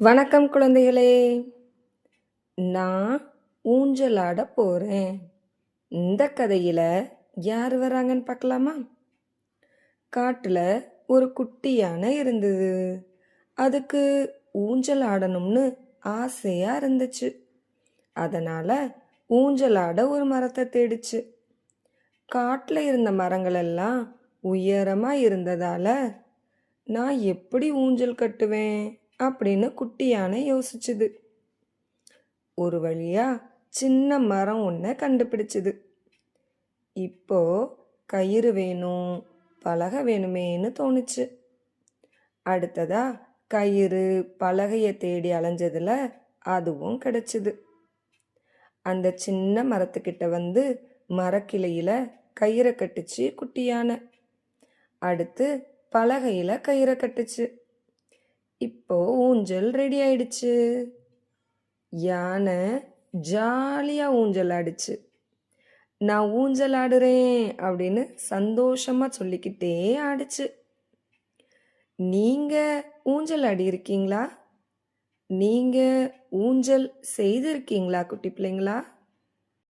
வணக்கம் குழந்தைகளே. நான் ஊஞ்சலாட போகிறேன் இந்த கதையில் யார் வராங்கன்னு பார்க்கலாமா? காட்டில் ஒரு குட்டி யானை இருந்தது. அதுக்கு ஊஞ்சல் ஆடணும்னு ஆசையாக இருந்துச்சு. அதனால் ஊஞ்சலாட ஒரு மரத்தை தேடிச்சு. காட்டில் இருந்த மரங்களெல்லாம் உயரமாக இருந்ததால் நான் எப்படி ஊஞ்சல் கட்டுவேன்? அப்படின்னு குட்டி யானை யோசிச்சுது. ஒரு வழியா சின்ன மரம் ஒன்றை கண்டுபிடிச்சுது. இப்போ கயிறு வேணும் பலகை வேணுமேன்னு தோணுச்சு. அடுத்ததா கயிறு பலகையை தேடி அலைஞ்சதில் அதுவும் கிடச்சிது. அந்த சின்ன மரத்துக்கிட்ட வந்து மரக்கிளையில் கயிறை கட்டுச்சு குட்டியான அடுத்து பலகையில் கயிறை கட்டுச்சு. இப்போ ஊஞ்சல் ரெடி ஆயிடுச்சு. யானை ஜாலியா ஊஞ்சல் ஆடுச்சு. நான் ஊஞ்சல் ஆடுறேன் அப்படின்னு சந்தோஷமா சொல்லிக்கிட்டே ஆடுச்சு. நீங்க ஊஞ்சல் ஆடி இருக்கீங்களா? நீங்க ஊஞ்சல் செய்திருக்கீங்களா குட்டி பிள்ளைங்களா?